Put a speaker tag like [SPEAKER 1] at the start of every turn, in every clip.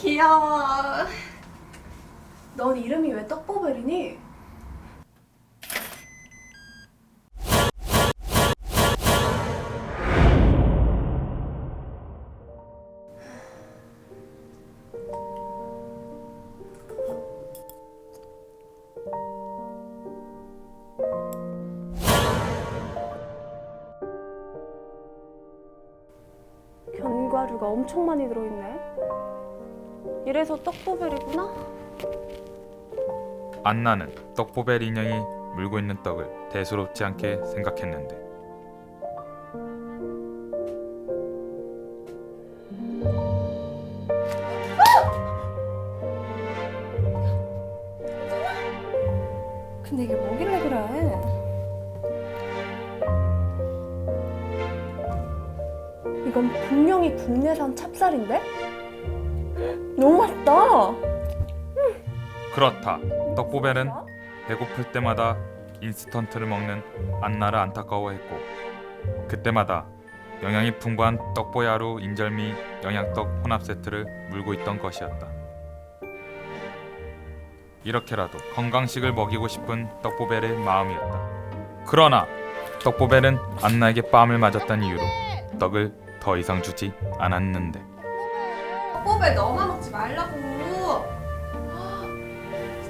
[SPEAKER 1] 귀여워. 넌 이름이 왜 떡보벨이니? 견과류가 엄청 많이 들어있네. 이래서 떡보벨이구나.
[SPEAKER 2] 안나는 떡보벨 인형이 물고 있는 떡을 대수롭지 않게 생각했는데
[SPEAKER 1] 근데 이게 뭐길래 그래? 이건 분명히 국내산 찹쌀인데? 너무 맛있다.
[SPEAKER 2] 그렇다 떡보벨은 배고플 때마다 인스턴트를 먹는 안나를 안타까워했고 그때마다 영양이 풍부한 떡보야루 인절미 영양떡 혼합 세트를 물고 있던 것이었다. 이렇게라도 건강식을 먹이고 싶은 떡보벨의 마음이었다. 그러나 떡보벨은 안나에게 뺨을 맞았던 이유로 떡을 더 이상 주지 않았는데
[SPEAKER 1] 떡보벨 너만 먹지 말라고.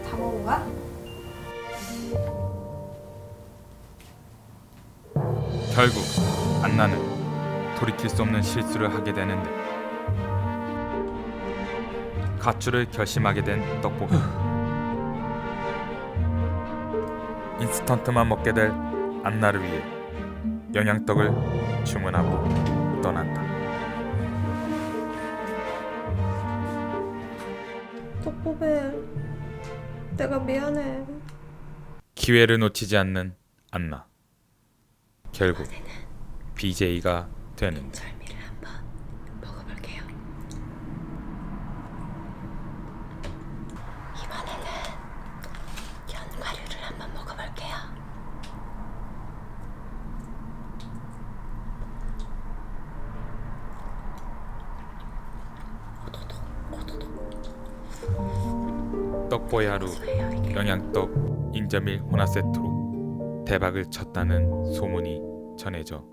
[SPEAKER 1] 다 먹은 거야?
[SPEAKER 2] 결국 안나는 돌이킬 수 없는 실수를 하게 되는데 가출을 결심하게 된 떡볶이 인스턴트만 먹게 될 안나를 위해 영양떡을 주문하고 떠난다
[SPEAKER 1] 떡보벨, 내가 미안해.
[SPEAKER 2] 기회를 놓치지 않는 안나 결국 BJ가 되는데
[SPEAKER 1] 절미를 한번 먹어볼게요. 이번에는 견과류를 한번 먹어볼게요.
[SPEAKER 2] 떡보야루 영양떡 인절미 혼합 세트로 대박을 쳤다는 소문이 전해져